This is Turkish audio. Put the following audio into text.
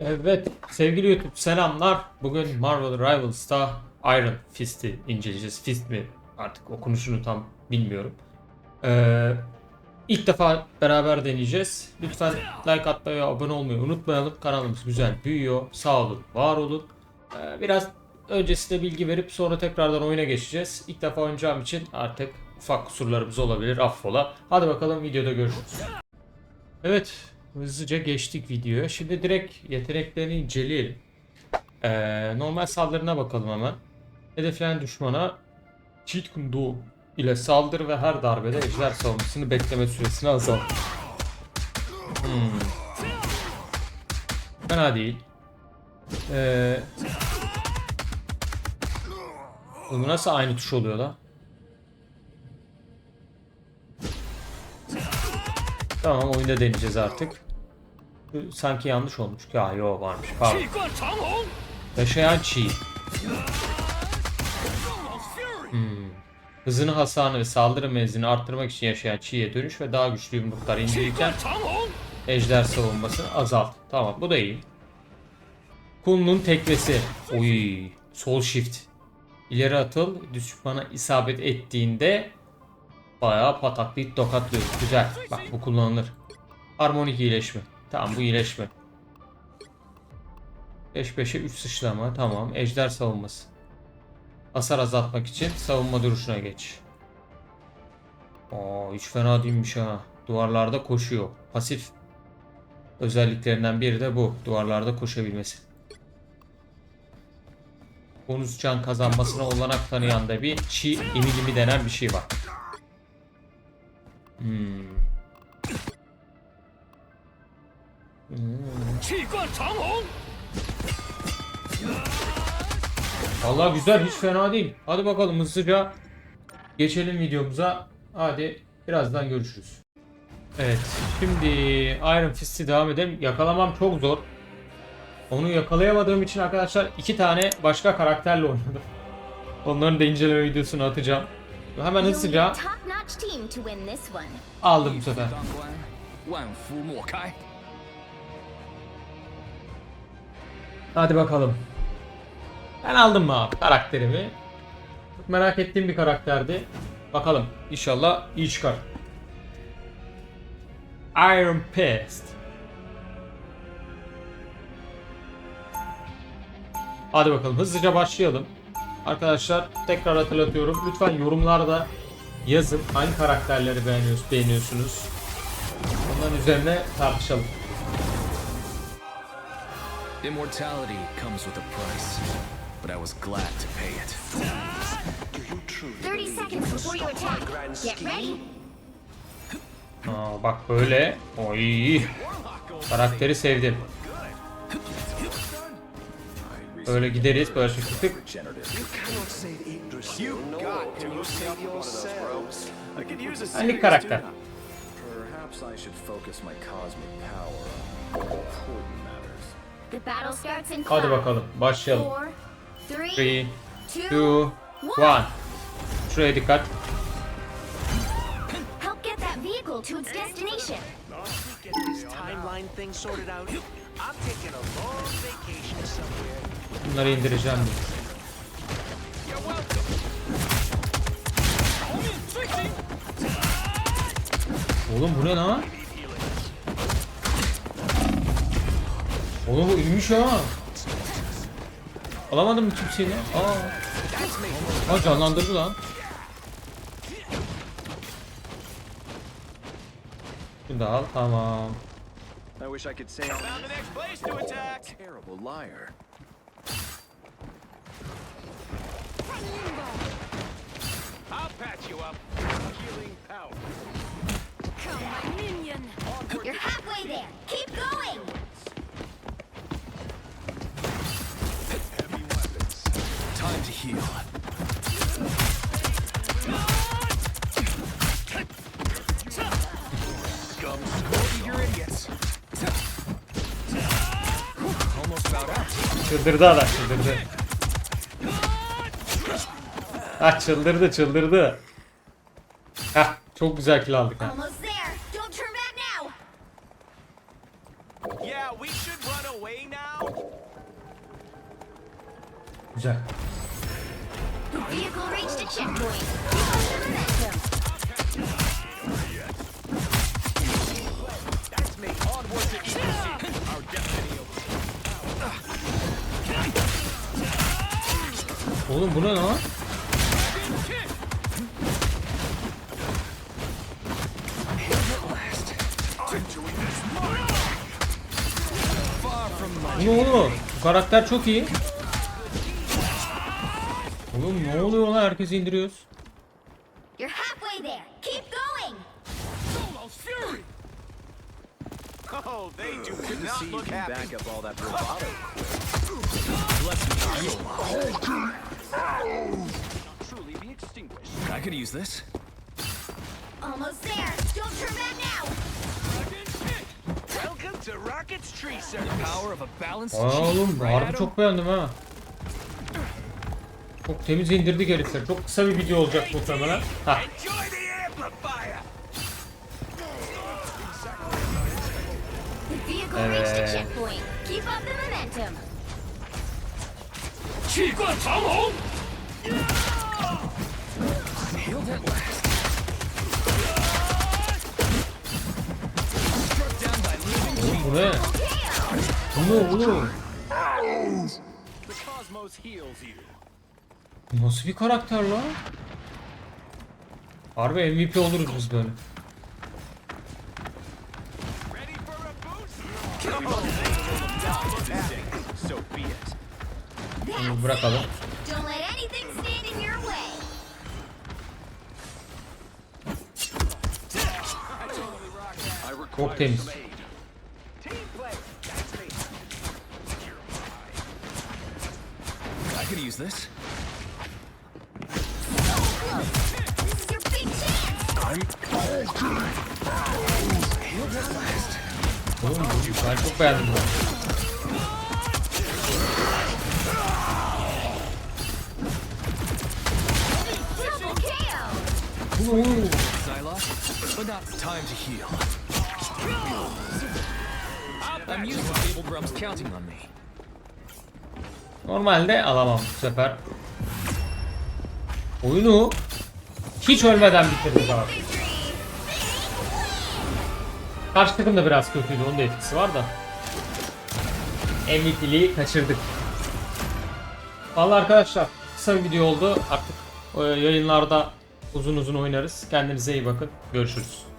Evet sevgili YouTube selamlar. Bugün Marvel Rivals'ta Iron Fist'i inceleyeceğiz. Fist mi artık okunuşunu tam bilmiyorum. Ee, ilk defa beraber deneyeceğiz. Lütfen like atmayı ve abone olmayı unutmayalım. Kanalımız güzel büyüyor. Sağ olun, var olun. Ee, biraz öncesinde bilgi verip sonra tekrardan oyuna geçeceğiz. İlk defa oynayacağım için artık ufak kusurlarımız olabilir affola. Hadi bakalım videoda görüşürüz. Evet, hızlıca geçtik videoya. Şimdi direkt yeteneklerini inceleyelim. Ee, normal saldırına bakalım hemen. Hedeflenen düşmana Cheat Kundu ile saldır ve her darbede ejder savunmasını bekleme süresini azalt. Hmm. Fena değil. Ee, bu nasıl aynı tuş oluyor da? Tamam oyunda deneyeceğiz artık. Sanki yanlış olmuş. Ya yo varmış. Pardon. Yaşayan çiğ. Hmm. Hızını, hasarını ve saldırı menzilini arttırmak için yaşayan çiğe dönüş ve daha güçlü yumruklar indirirken ejder savunmasını azalt. Tamam bu da iyi. Kunlun tekvesi. Oy. Sol shift. İleri atıl düşmana isabet ettiğinde bayağı pataklayıp tokatlıyor. Güzel. Bak bu kullanılır. Harmonik iyileşme. Tamam bu iyileşme. 5-5'e 3 sıçrama. Tamam. Ejder savunması. Hasar azaltmak için savunma duruşuna geç. Aa, hiç fena değilmiş ha. Duvarlarda koşuyor. Pasif özelliklerinden biri de bu. Duvarlarda koşabilmesi. Bonus can kazanmasına olanak tanıyan da bir çi emilimi denen bir şey var. Hmm. Hmm. 气贯长虹， Vallahi güzel hiç fena değil. Hadi bakalım hızlıca geçelim videomuza. Hadi birazdan görüşürüz. Evet şimdi Iron Fist'i devam edelim. Yakalamam çok zor. Onu yakalayamadığım için arkadaşlar iki tane başka karakterle oynadım. Onların da inceleme videosunu atacağım. Hemen hızlıca aldım bu sefer. Hadi bakalım. Ben aldım mı abi karakterimi? Çok merak ettiğim bir karakterdi. Bakalım inşallah iyi çıkar. Iron Fist. Hadi bakalım hızlıca başlayalım. Arkadaşlar tekrar hatırlatıyorum. Lütfen yorumlarda yazın hangi karakterleri beğeniyorsunuz, beğeniyorsunuz. Onların üzerine tartışalım. Immortality comes with a price, but I was glad to pay it. 30 seconds before you attack. Get ready. Aa, bak böyle. Oy. Karakteri sevdim. Böyle gideriz böyle tık. Hangi karakter? Hadi bakalım başlayalım. four, three, 3, two, 2, 1. Şuraya dikkat. help get that vehicle to its destination. Timeline thing sorted out, I'm taking a long vacation somewhere. Bunları indireceğim. Oğlum bu ne lan? Oğlum bu iyiymiş ha. Alamadım mı kimseyi? Aa. Aa canlandırdı lan. Şunu da al tamam. I wish I could say I'm Found the next place to attack. terrible liar. I'll patch you up. Healing power. You're halfway there. Keep Çıldırdı adam çıldırdı. Ha çıldırdı çıldırdı. Hah çok güzel kill aldık ha. Güzel. Oğlum bu ne lan? Bu ne oğlum? Bu karakter çok iyi. Oğlum ne oluyor lan? Herkesi indiriyoruz. You're halfway there. Keep going. Oh, they do not look happy. back up all that bravado. Be extinguished. I could use this. Almost there. Don't turn back now. Welcome to Rocket's tree service. Power of a balanced Aa, oğlum harbi çok beğendim ha. Çok temiz indirdik herifler. Çok kısa bir video olacak muhtemelen. Hah. Enjoy the amplifier. The vehicle reached a Evet. Down by living Oğlum bu ne? Bu. Nasıl bir karakter lan? Harbi MVP oluruz biz böyle. I require Çok temiz. some aid. Team play. That's me. I could use this. This is your big chance. Healed at last. Oğlum bu- ben çok beğendim bunu. But not time to heal. I'm used to Drums counting on me. Normalde alamam bu sefer. Oyunu hiç ölmeden bitirdik abi. Karşı takım da biraz kötüydü. Onun da etkisi var da. MVP'liği kaçırdık. Vallahi arkadaşlar kısa bir video oldu. Artık e, yayınlarda uzun uzun oynarız. Kendinize iyi bakın. Görüşürüz.